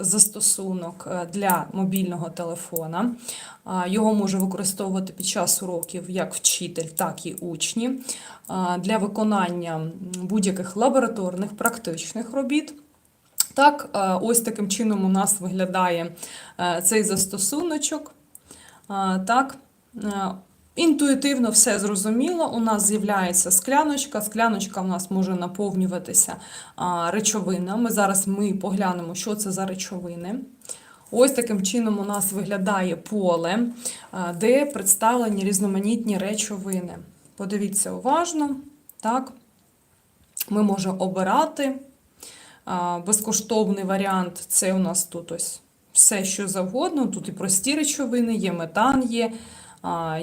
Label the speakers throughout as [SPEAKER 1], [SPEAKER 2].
[SPEAKER 1] застосунок е, для мобільного телефона. Його може використовувати під час уроків як вчитель, так і учні для виконання будь-яких лабораторних практичних робіт. Так, е, ось таким чином у нас виглядає е, цей застосуночок. Так, інтуїтивно все зрозуміло. У нас з'являється скляночка. Скляночка у нас може наповнюватися речовинами. Зараз ми поглянемо, що це за речовини. Ось таким чином у нас виглядає поле, де представлені різноманітні речовини. Подивіться уважно. Так, ми можемо обирати. Безкоштовний варіант це у нас тут ось все, що завгодно. Тут і прості речовини, є метан, є,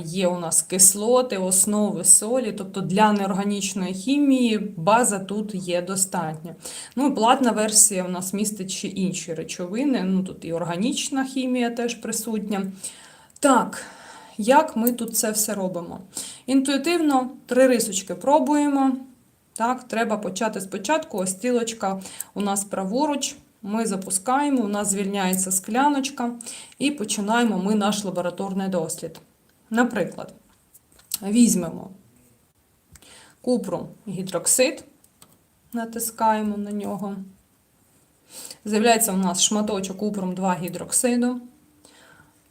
[SPEAKER 1] є у нас кислоти, основи, солі. Тобто для неорганічної хімії база тут є достатня. Ну, платна версія у нас містить ще інші речовини. Ну, тут і органічна хімія теж присутня. Так, як ми тут це все робимо? Інтуїтивно три рисочки пробуємо. Так, треба почати спочатку. Ось стрілочка у нас праворуч. Ми запускаємо, у нас звільняється скляночка, і починаємо ми наш лабораторний дослід. Наприклад, візьмемо купрум гідроксид, натискаємо на нього. З'являється у нас шматочок купрум 2 гідроксиду.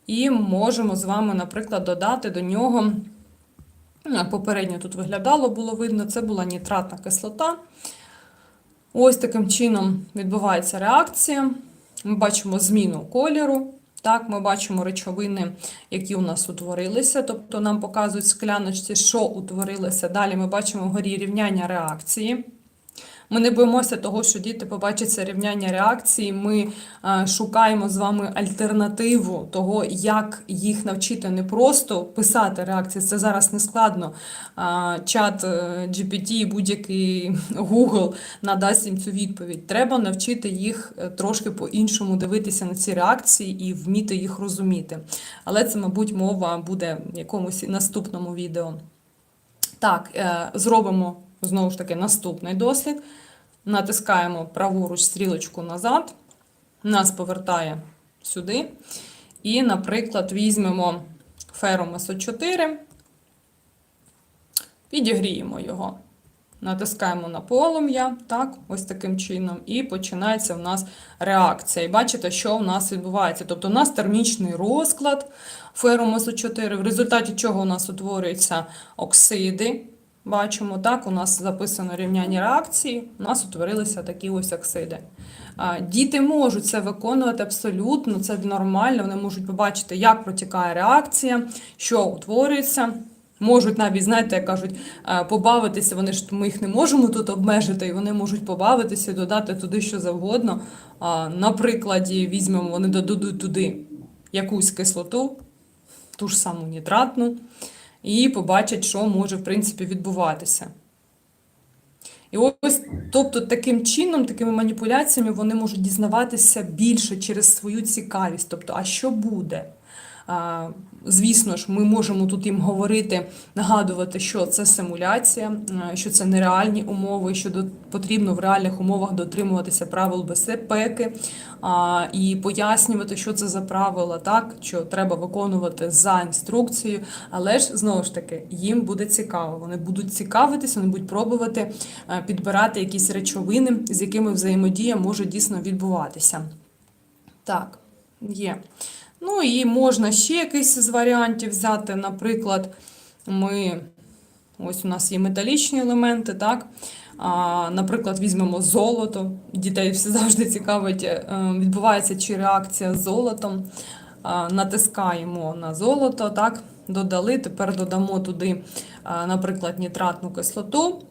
[SPEAKER 1] І можемо з вами, наприклад, додати до нього попередньо тут виглядало, було видно, це була нітратна кислота. Ось таким чином відбувається реакція. Ми бачимо зміну кольору. Так, Ми бачимо речовини, які у нас утворилися, тобто нам показують скляночці, що утворилося. Далі ми бачимо вгорі рівняння реакції. Ми не боїмося того, що діти побачать це рівняння реакції. Ми е, шукаємо з вами альтернативу того, як їх навчити не просто писати реакції. Це зараз не складно. Е, Чат е, GPT, будь-який Google надасть їм цю відповідь. Треба навчити їх трошки по-іншому дивитися на ці реакції і вміти їх розуміти. Але це, мабуть, мова буде в якомусь наступному відео. Так, зробимо знову ж таки наступний дослід. Натискаємо праворуч стрілочку назад, нас повертає сюди. І, наприклад, візьмемо ферум СО4, підігріємо його. Натискаємо на полум'я, так, ось таким чином, і починається в нас реакція. І бачите, що в нас відбувається. Тобто у нас термічний розклад феруму СО4, в результаті чого у нас утворюються оксиди. Бачимо, так, у нас записано рівняння реакції, у нас утворилися такі ось оксиди. Діти можуть це виконувати абсолютно, це нормально, вони можуть побачити, як протікає реакція, що утворюється. Можуть навіть, знаєте, як кажуть, побавитися, вони ж ми їх не можемо тут обмежити, і вони можуть побавитися і додати туди що завгодно. А, На прикладі візьмемо, вони додадуть туди якусь кислоту, ту ж саму нітратну і побачать, що може в принципі відбуватися. І ось, тобто, таким чином, такими маніпуляціями вони можуть дізнаватися більше через свою цікавість. Тобто, а що буде? Звісно ж, ми можемо тут їм говорити, нагадувати, що це симуляція, що це нереальні умови, що потрібно в реальних умовах дотримуватися правил безпеки і пояснювати, що це за правила, так що треба виконувати за інструкцією. Але ж знову ж таки їм буде цікаво. Вони будуть цікавитися, вони будуть пробувати підбирати якісь речовини, з якими взаємодія може дійсно відбуватися. Так, є. Ну і можна ще якийсь з варіантів взяти. Наприклад, ми, ось у нас є металічні елементи, так? А, Наприклад, візьмемо золото. Дітей все завжди цікавить, е, відбувається чи реакція з золотом. Натискаємо на золото, так? додали, тепер додамо туди, наприклад, нітратну кислоту.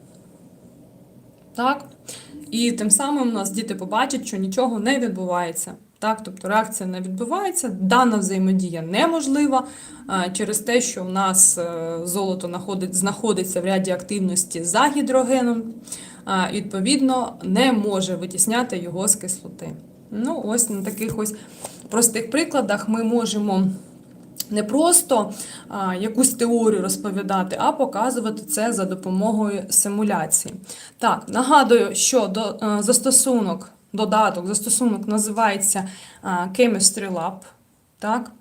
[SPEAKER 1] Так? І тим самим у нас діти побачать, що нічого не відбувається. Так, тобто реакція не відбувається, дана взаємодія неможлива через те, що в нас е, золото знаходиться в ряді активності за гідрогеном, відповідно, не може витісняти його з кислоти. Ну, ось на таких ось простих прикладах ми можемо. Не просто а, якусь теорію розповідати, а показувати це за допомогою симуляції. Так, нагадую, що до, а, застосунок додаток, застосунок називається Chemistry Lab. Так?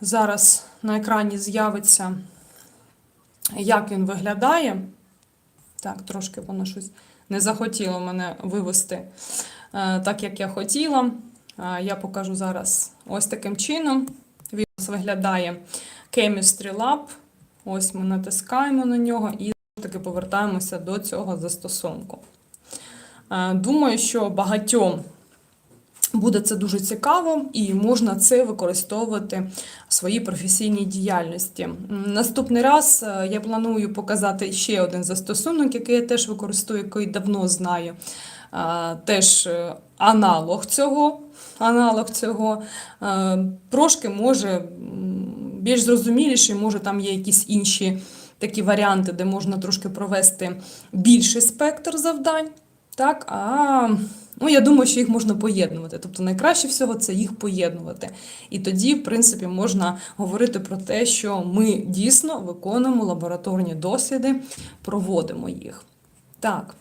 [SPEAKER 1] Зараз на екрані з'явиться, як він виглядає. Так, трошки воно щось не захотіло мене вивести е, так, як я хотіла. Я покажу зараз ось таким чином. Він виглядає Chemistry Lab. Ось ми натискаємо на нього і таки повертаємося до цього застосунку. Е, Думаю, що багатьом буде це дуже цікаво і можна це використовувати в своїй професійній діяльності. Наступний раз е, я планую показати ще один застосунок, який я теж використовую, який давно знаю. Е, Теж аналог цього, аналог цього трошки може більш зрозуміліший, може там є якісь інші такі варіанти, де можна трошки провести більший спектр завдань. Так, а ну, я думаю, що їх можна поєднувати. Тобто найкраще всього це їх поєднувати. І тоді, в принципі, можна говорити про те, що ми дійсно виконуємо лабораторні досліди, проводимо їх. Так.